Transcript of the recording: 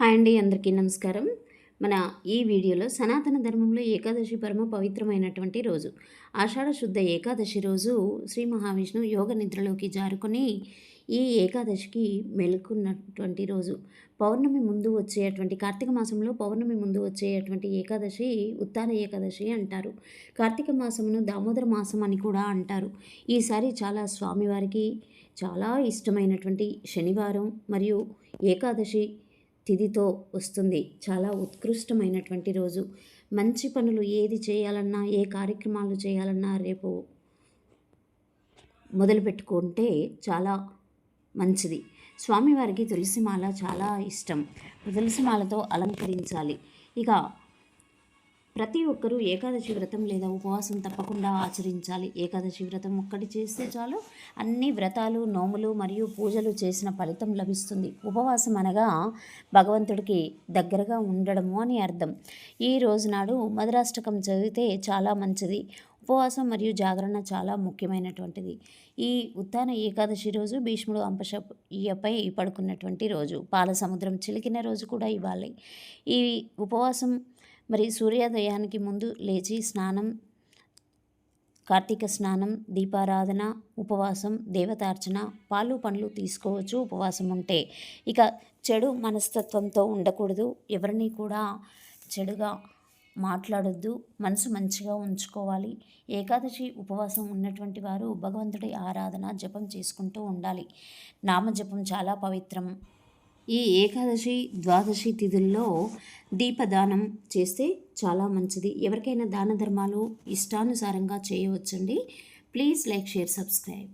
Hi అండి అందరికీ నమస్కారం. మన ఈ వీడియోలో సనాతన ధర్మంలో ఏకాదశి పరమ పవిత్రమైనటువంటి రోజు. ఆషాఢ శుద్ధ ఏకాదశి రోజు శ్రీ మహావిష్ణువు యోగ నిద్రలోకి జారుకొని ఈ ఏకాదశికి మెలుకున్నటువంటి రోజు. పౌర్ణమి ముందు వచ్చేటువంటి కార్తీక మాసంలో పౌర్ణమి ముందు వచ్చేటువంటి ఏకాదశి ఉత్తాన ఏకాదశి అంటారు. కార్తీక మాసమును దామోదర మాసం అని కూడా అంటారు. ఈసారి చాలా స్వామివారికి చాలా ఇష్టమైనటువంటి శనివారం మరియు ఏకాదశి తిథితో వస్తుంది. చాలా ఉత్కృష్టమైనటువంటి రోజు. మంచి పనులు ఏది చేయాలన్నా ఏ కార్యక్రమాలు చేయాలన్నా రేపు మొదలుపెట్టుకుంటే చాలా మంచిది. స్వామివారికి తులసిమాల చాలా ఇష్టం. తులసిమాలతో అలంకరించాలి. ఇక ప్రతి ఒక్కరూ ఏకాదశి వ్రతం లేదా ఉపవాసం తప్పకుండా ఆచరించాలి. ఏకాదశి వ్రతం ఒక్కటి చేస్తే చాలు. అన్ని వ్రతాలు నోములు మరియు పూజలు చేసిన ఫలితం లభిస్తుంది. ఉపవాసం అనగా భగవంతుడికి దగ్గరగా ఉండడము అని అర్థం. ఈ రోజునాడు మధురాష్టకం చదివితే చాలా మంచిది. ఉపవాసం మరియు జాగరణ చాలా ముఖ్యమైనటువంటిది. ఈ ఉత్తాన ఏకాదశి రోజు భీష్ముడు అంపశయ్యపై పడుకున్నటువంటి రోజు. పాల సముద్రం చిలికిన రోజు కూడా ఇవ్వాలి ఈ ఉపవాసం మరి సూర్యోదయానికి ముందు లేచి స్నానం కార్తీక స్నానం దీపారాధన ఉపవాసం దేవతార్చన పాలు పండ్లు తీసుకోవచ్చు ఉపవాసం ఉంటే. ఇక చెడు మనస్తత్వంతో ఉండకూడదు. ఎవరిని కూడా చెడుగా మాట్లాడొద్దు మనసు మంచిగా ఉంచుకోవాలి. ఏకాదశి ఉపవాసం ఉన్నటువంటి వారు భగవంతుడి ఆరాధన జపం చేసుకుంటూ ఉండాలి. నామజపం చాలా పవిత్రం. ఈ ఏకాదశి ద్వాదశి తిథుల్లో దీపదానం చేస్తే చాలా మంచిది. ఎవరికైనా దాన ధర్మాలు ఇష్టానుసారంగా చేయవచ్చండి. Please like share subscribe.